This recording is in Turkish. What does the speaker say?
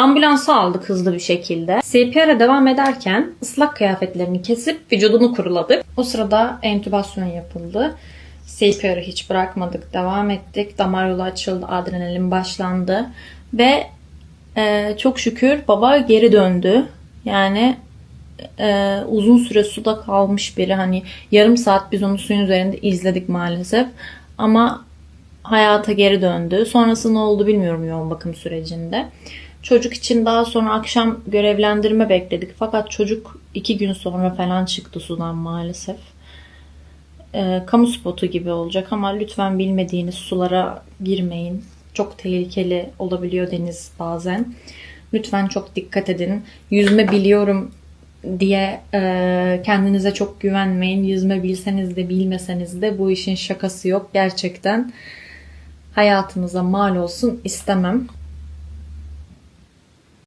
Ambulansa aldık hızlı bir şekilde. CPR'a devam ederken ıslak kıyafetlerini kesip vücudunu kuruladık. O sırada entübasyon yapıldı. CPR'ı hiç bırakmadık. Devam ettik. Damar yolu açıldı. Adrenalin başlandı. Ve e, çok şükür baba geri döndü. Yani e, uzun süre suda kalmış biri. Hani yarım saat biz onu suyun üzerinde izledik maalesef. Ama hayata geri döndü. Sonrası ne oldu bilmiyorum yoğun bakım sürecinde. Çocuk için daha sonra akşam görevlendirme bekledik. Fakat çocuk iki gün sonra falan çıktı sudan maalesef. Ee, kamu spotu gibi olacak ama lütfen bilmediğiniz sulara girmeyin. Çok tehlikeli olabiliyor deniz bazen. Lütfen çok dikkat edin. Yüzme biliyorum diye e, kendinize çok güvenmeyin. Yüzme bilseniz de bilmeseniz de bu işin şakası yok gerçekten. Hayatınıza mal olsun istemem.